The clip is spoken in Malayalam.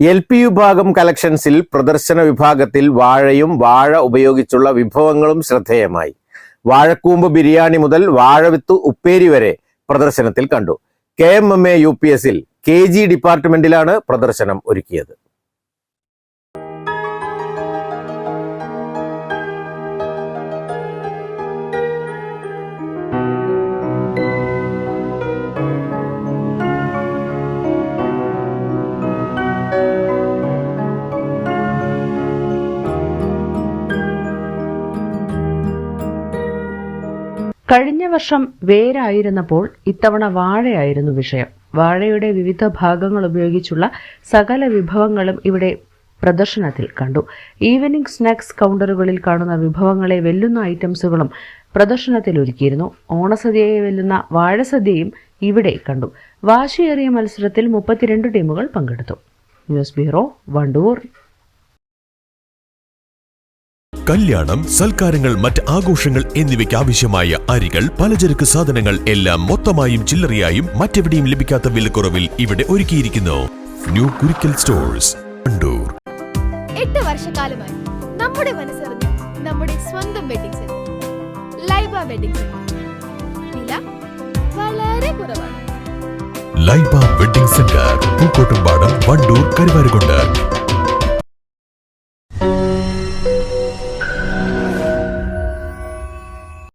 എൽ പി വിഭാഗം കളക്ഷൻസിൽ പ്രദർശന വിഭാഗത്തിൽ വാഴയും വാഴ ഉപയോഗിച്ചുള്ള വിഭവങ്ങളും ശ്രദ്ധേയമായി. വാഴക്കൂമ്പ് ബിരിയാണി മുതൽ വാഴവിത്ത് ഉപ്പേരി വരെ പ്രദർശനത്തിൽ കണ്ടു. K M M A U P എസിൽ കെ ജി ഡിപ്പാർട്ട്മെന്റിലാണ് പ്രദർശനം ഒരുക്കിയത്. കഴിഞ്ഞ വർഷം വേരായിരുന്നപ്പോൾ ഇത്തവണ വാഴയായിരുന്നു വിഷയം. വാഴയുടെ വിവിധ ഭാഗങ്ങൾ ഉപയോഗിച്ചുള്ള സകല വിഭവങ്ങളും ഇവിടെ പ്രദർശനത്തിൽ കണ്ടു. ഈവനിംഗ് സ്നാക്സ് കൗണ്ടറുകളിൽ കാണുന്ന വിഭവങ്ങളെ വെല്ലുന്ന ഐറ്റംസുകളും പ്രദർശനത്തിൽ ഒരുക്കിയിരുന്നു. ഓണസദ്യയെ വെല്ലുന്ന വാഴസദ്യയും ഇവിടെ കണ്ടു. വാശിയേറിയ മത്സരത്തിൽ മുപ്പത്തിരണ്ട് ടീമുകൾ പങ്കെടുത്തു. News bureau Wandoor. കല്യാണം സൽക്കാരങ്ങൾ മറ്റ് ആഘോഷങ്ങൾ എന്നിവയ്ക്ക് ആവശ്യമായ അരികൾ പലചരക്ക് സാധനങ്ങൾ എല്ലാം മൊത്തമായും ചില്ലറയായും മറ്റെവിടെയും ലഭിക്കാത്ത വിലക്കുറവിൽ ഇവിടെ ഒരുക്കിയിരിക്കുന്നു. ന്യൂ കുരിക്കൽ സ്റ്റോഴ്സ് കണ്ടൂർ എട്ട് വർഷക്കാലമായി നമ്മുടെ മനസ്സറിഞ്ഞ നമ്മുടെ സ്വന്തം wedding centre Laiba wedding centre വില വളരെ കുറവാണ്. Laiba wedding centre Pookkottumpadam Wandoor Karuvarakundu.